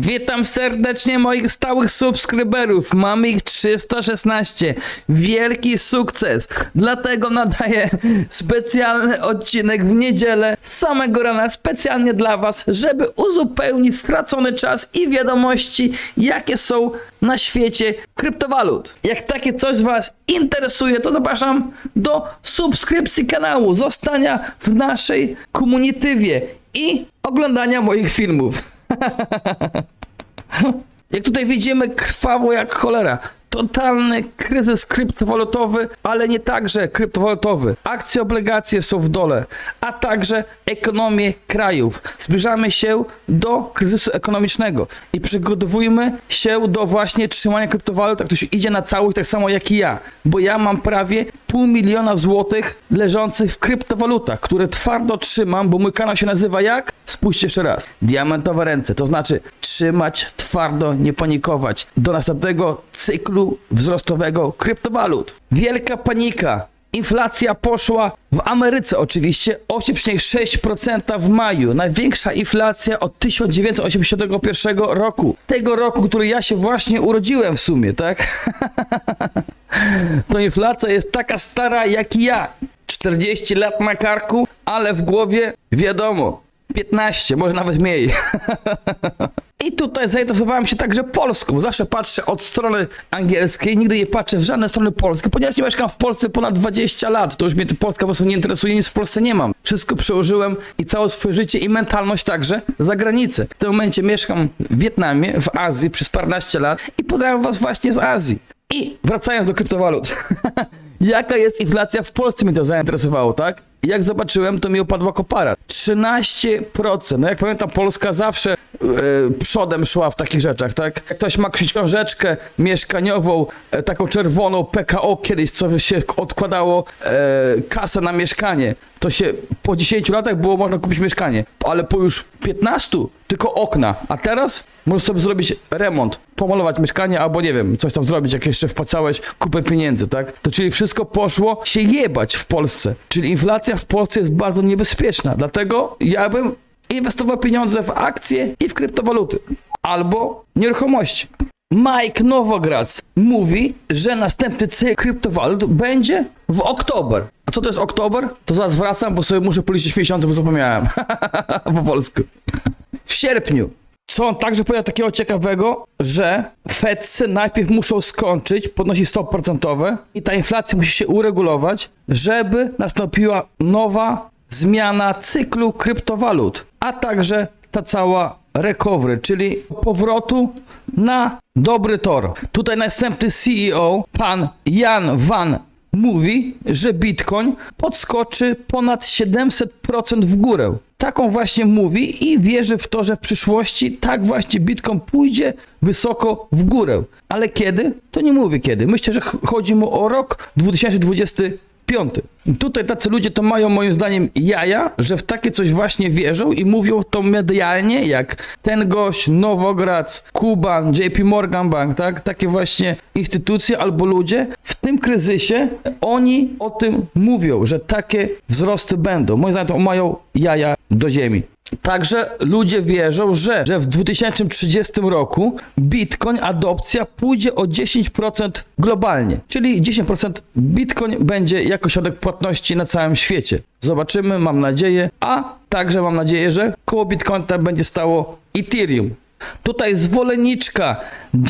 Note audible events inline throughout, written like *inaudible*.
Witam serdecznie moich stałych subskryberów. Mamy ich 316. Wielki sukces. Dlatego nadaję specjalny odcinek w niedzielę z samego rana specjalnie dla Was, żeby uzupełnić stracony czas i wiadomości, jakie są na świecie kryptowalut. Jak takie coś Was interesuje, to zapraszam do subskrypcji kanału, zostania w naszej komunitywie i oglądania moich filmów. *laughs* Jak tutaj widzimy, krwawo jak cholera. Totalny kryzys kryptowalutowy, ale nie także kryptowalutowy. Akcje, obligacje są w dole, a także ekonomie krajów. Zbliżamy się do kryzysu ekonomicznego i przygotowujmy się do właśnie trzymania kryptowalut, jak ktoś idzie na całość, tak samo jak i ja, bo ja mam prawie pół miliona złotych leżących w kryptowalutach, które twardo trzymam, bo mój kanał się nazywa jak? Spójrzcie jeszcze raz. Diamentowe ręce, to znaczy trzymać twardo, nie panikować do następnego cyklu wzrostowego kryptowalut. Wielka panika. Inflacja poszła w Ameryce oczywiście 8,6% w maju. Największa inflacja od 1981 roku. Tego roku, który ja się właśnie urodziłem w sumie, tak? *laughs* to inflacja jest taka stara jak ja. 40 lat na karku, ale w głowie wiadomo, 15, może nawet mniej. *laughs* I tutaj zainteresowałem się także Polską. Zawsze patrzę od strony angielskiej, nigdy nie patrzę w żadne strony polskie, ponieważ nie mieszkam w Polsce ponad 20 lat. To już mnie Polska po prostu nie interesuje, nic w Polsce nie mam. Wszystko przełożyłem i całe swoje życie i mentalność także za granicę. W tym momencie mieszkam w Wietnamie, w Azji przez paręnaście lat i pozdrawiam was właśnie z Azji. I wracając do kryptowalut. *laughs* Jaka jest inflacja w Polsce mnie to zainteresowało, tak? Jak zobaczyłem, to mi opadła kopara. 13%. No jak pamiętam, Polska zawsze przodem szła w takich rzeczach, tak? Jak ktoś ma książeczkę mieszkaniową, e, taką czerwoną PKO kiedyś, co się odkładało e, kasę na mieszkanie, to się po 10 latach było można kupić mieszkanie, ale po już 15 tylko okna, a teraz możesz sobie zrobić remont, pomalować mieszkanie albo nie wiem, coś tam zrobić, jak jeszcze wpłacałeś kupę pieniędzy, tak? To czyli wszystko poszło się jebać w Polsce, czyli inflacja w Polsce jest bardzo niebezpieczna, dlatego ja bym inwestował pieniądze w akcje i w kryptowaluty albo nieruchomości. Mike Nowograc mówi, że następny cykl kryptowalut będzie w oktober. A co to jest oktober? To zaraz wracam, bo sobie muszę policzyć miesiące, bo zapomniałem. *laughs* po polsku. W sierpniu. Co on także powiedział takiego ciekawego, że Fedsy najpierw muszą skończyć, podnosić stopy procentowe i ta inflacja musi się uregulować, żeby nastąpiła nowa zmiana cyklu kryptowalut, a także ta cała recovery, czyli powrotu na dobry tor. Tutaj następny CEO, pan Jan Van mówi, że Bitcoin podskoczy ponad 700% w górę. Taką właśnie mówi i wierzy w to, że w przyszłości tak właśnie Bitcoin pójdzie wysoko w górę. Ale kiedy? To nie mówi kiedy. Myślę, że ch- chodzi mu o rok 2025. Tutaj tacy ludzie to mają moim zdaniem jaja, że w takie coś właśnie wierzą i mówią to medialnie, jak ten gość, Nowograc, Kuban, JP Morgan Bank, tak? Takie właśnie instytucje albo ludzie w tym kryzysie oni o tym mówią, że takie wzrosty będą. Moim zdaniem to mają jaja do ziemi. Także ludzie wierzą, że, że w 2030 roku Bitcoin adopcja pójdzie o 10% globalnie, czyli 10% Bitcoin będzie jako środek płatności na całym świecie. Zobaczymy, mam nadzieję, a także mam nadzieję, że koło Bitcoina będzie stało Ethereum. Tutaj zwolenniczka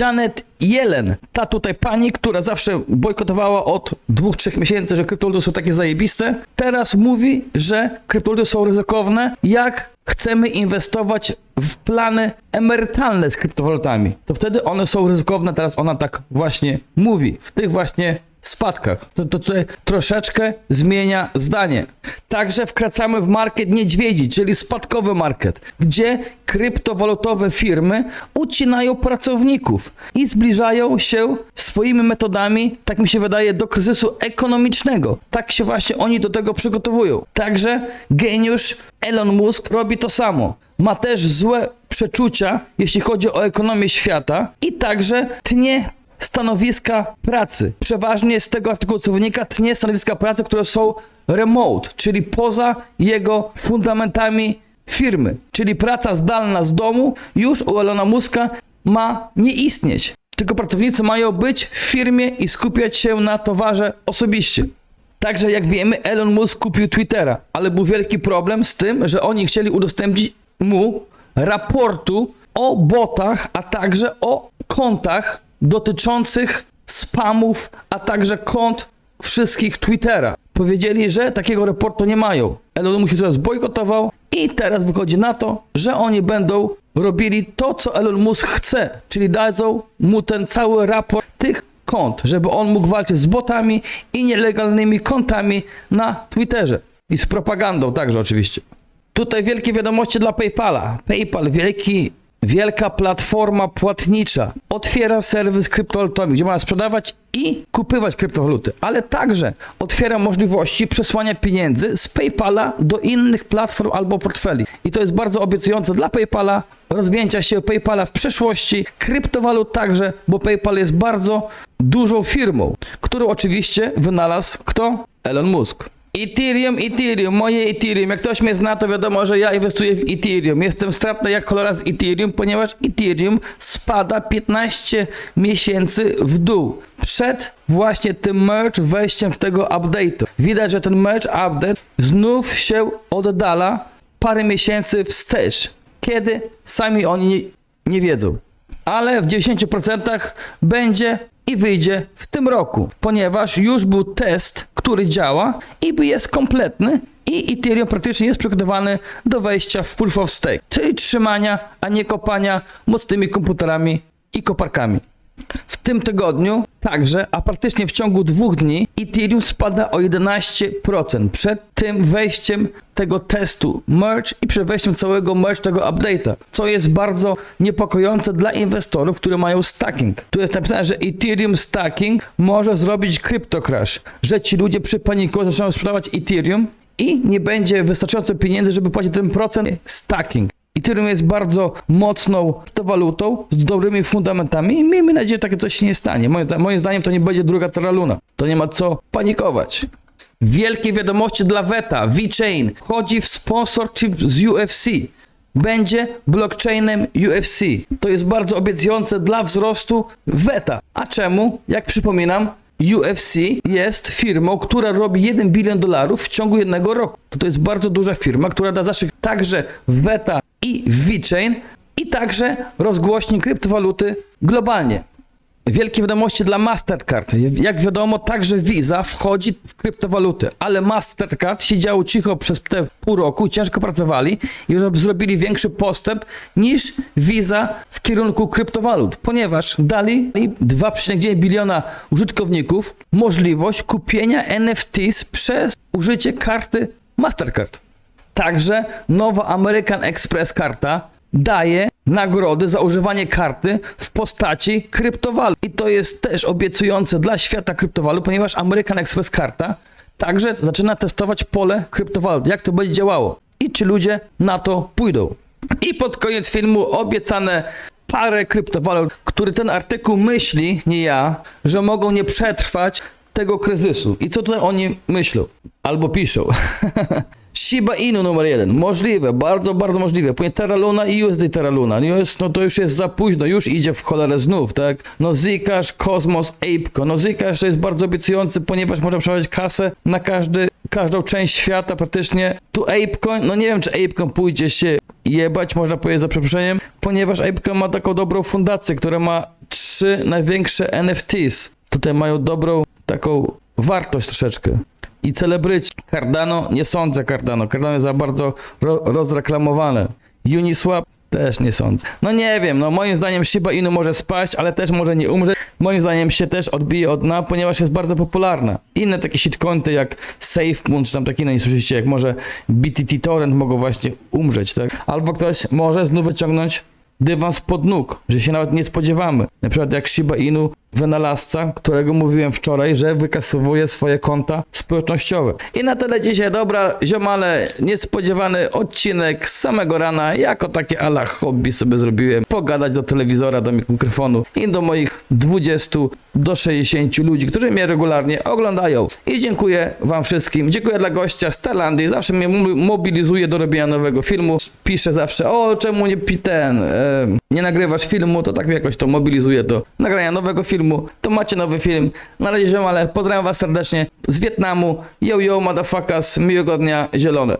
Janet Yellen, ta tutaj pani, która zawsze bojkotowała od dwóch, trzech miesięcy, że kryptowaluty są takie zajebiste, teraz mówi, że kryptowaluty są ryzykowne, jak chcemy inwestować w plany emerytalne z kryptowalutami. To wtedy one są ryzykowne, teraz ona tak właśnie mówi, w tych właśnie spadkach. To, to troszeczkę zmienia zdanie. Także wkracamy w market niedźwiedzi, czyli spadkowy market, gdzie kryptowalutowe firmy ucinają pracowników i zbliżają się swoimi metodami, tak mi się wydaje, do kryzysu ekonomicznego. Tak się właśnie oni do tego przygotowują. Także geniusz Elon Musk robi to samo. Ma też złe przeczucia, jeśli chodzi o ekonomię świata i także tnie stanowiska pracy. Przeważnie z tego artykułu co wynika, tnie stanowiska pracy, które są remote, czyli poza jego fundamentami firmy. Czyli praca zdalna z domu już u Elona Muska ma nie istnieć. Tylko pracownicy mają być w firmie i skupiać się na towarze osobiście. Także jak wiemy, Elon Musk kupił Twittera, ale był wielki problem z tym, że oni chcieli udostępnić mu raportu o botach, a także o kontach dotyczących spamów, a także kont wszystkich Twittera. Powiedzieli, że takiego raportu nie mają. Elon Musk teraz bojkotował i teraz wychodzi na to, że oni będą robili to, co Elon Musk chce, czyli dadzą mu ten cały raport tych kont, żeby on mógł walczyć z botami i nielegalnymi kontami na Twitterze. I z propagandą także oczywiście. Tutaj wielkie wiadomości dla PayPala. PayPal, wielki, wielka platforma płatnicza, otwiera serwis kryptowalutowy, gdzie można sprzedawać i kupywać kryptowaluty, ale także otwiera możliwości przesłania pieniędzy z PayPala do innych platform albo portfeli. I to jest bardzo obiecujące dla PayPala, rozwinięcia się PayPala w przyszłości, kryptowalut także, bo PayPal jest bardzo dużą firmą, którą oczywiście wynalazł kto? Elon Musk. Ethereum, Ethereum, moje Ethereum. Jak ktoś mnie zna, to wiadomo, że ja inwestuję w Ethereum. Jestem stratny jak cholera z Ethereum, ponieważ Ethereum spada 15 miesięcy w dół. Przed właśnie tym merge wejściem w tego update'u. Widać, że ten merge update znów się oddala parę miesięcy wstecz. Kiedy? Sami oni nie, nie wiedzą. Ale w 90% będzie i wyjdzie w tym roku, ponieważ już był test, który działa i jest kompletny i Ethereum praktycznie jest przygotowany do wejścia w Proof of Stake, czyli trzymania, a nie kopania mocnymi komputerami i koparkami. W tym tygodniu także, a praktycznie w ciągu dwóch dni, Ethereum spada o 11% przed tym wejściem tego testu merge i przed wejściem całego merge tego update'a, co jest bardzo niepokojące dla inwestorów, które mają stacking. Tu jest napisane, że Ethereum stacking może zrobić crypto crash, że ci ludzie przy paniku zaczynają sprzedawać Ethereum i nie będzie wystarczająco pieniędzy, żeby płacić ten procent stacking. Ethereum jest bardzo mocną kryptowalutą z dobrymi fundamentami i miejmy nadzieję, że takie coś się nie stanie. Moim, moim zdaniem to nie będzie druga Terra. To nie ma co panikować. Wielkie wiadomości dla Veta. VeChain wchodzi w sponsorship z UFC. Będzie blockchainem UFC. To jest bardzo obiecujące dla wzrostu Veta. A czemu? Jak przypominam, UFC jest firmą, która robi 1 bilion dolarów w ciągu jednego roku. To, to jest bardzo duża firma, która da zastrzyk także w Beta i VeChain i także rozgłośni kryptowaluty globalnie. Wielkie wiadomości dla Mastercard. Jak wiadomo, także Visa wchodzi w kryptowaluty, ale Mastercard siedziało cicho przez te pół roku, ciężko pracowali i zrobili większy postęp niż Visa w kierunku kryptowalut, ponieważ dali 2,9 biliona użytkowników możliwość kupienia NFTs przez użycie karty Mastercard. Także nowa American Express karta daje nagrody za używanie karty w postaci kryptowalut. I to jest też obiecujące dla świata kryptowalut, ponieważ American Express karta także zaczyna testować pole kryptowalut. Jak to będzie działało i czy ludzie na to pójdą. I pod koniec filmu obiecane parę kryptowalut, który ten artykuł myśli, nie ja, że mogą nie przetrwać tego kryzysu. I co tutaj oni myślą? Albo piszą. *laughs* Shiba Inu numer jeden. Możliwe, bardzo, bardzo możliwe. Później Terra Luna i USD Terra Luna. No, jest, no to już jest za późno, już idzie w cholerę znów, tak? No Zcash, Cosmos, Apeco. No Zcash to jest bardzo obiecujący, ponieważ można przełożyć kasę na każdy, każdą część świata praktycznie. Tu Apecoin, no nie wiem, czy Apecoin pójdzie się jebać, można powiedzieć za przeproszeniem, ponieważ Apecoin ma taką dobrą fundację, która ma trzy największe NFTs. Tutaj mają dobrą taką wartość troszeczkę i celebryci. Cardano, nie sądzę Cardano. Cardano jest za bardzo ro rozreklamowane. Uniswap też nie sądzę. No nie wiem, no moim zdaniem Shiba Inu może spaść, ale też może nie umrzeć. Moim zdaniem się też odbije od dna, ponieważ jest bardzo popularna. Inne takie shitcoiny jak SafeMoon, czy tam takie inne, nie słyszycie, jak może BTT Torrent mogą właśnie umrzeć, tak? Albo ktoś może znów wyciągnąć dywan spod nóg, że się nawet nie spodziewamy. Na przykład jak Shiba Inu wynalazca, którego mówiłem wczoraj, że wykasowuje swoje konta społecznościowe. I na tyle dzisiaj, dobra, ziomale, niespodziewany odcinek z samego rana, jako takie ala hobby sobie zrobiłem, pogadać do telewizora, do mikrofonu i do moich 20 do 60 ludzi, którzy mnie regularnie oglądają. I dziękuję wam wszystkim. Dziękuję dla gościa z Tajlandii, zawsze mnie mo- mobilizuje do robienia nowego filmu. Pisze zawsze, o czemu nie ten, nie nagrywasz filmu, to tak mnie jakoś to mobilizuje do nagrania nowego filmu. To macie nowy film. Na razie ziomale, pozdrawiam was serdecznie z Wietnamu. Yo yo motherfuckers, miłego dnia, zielone.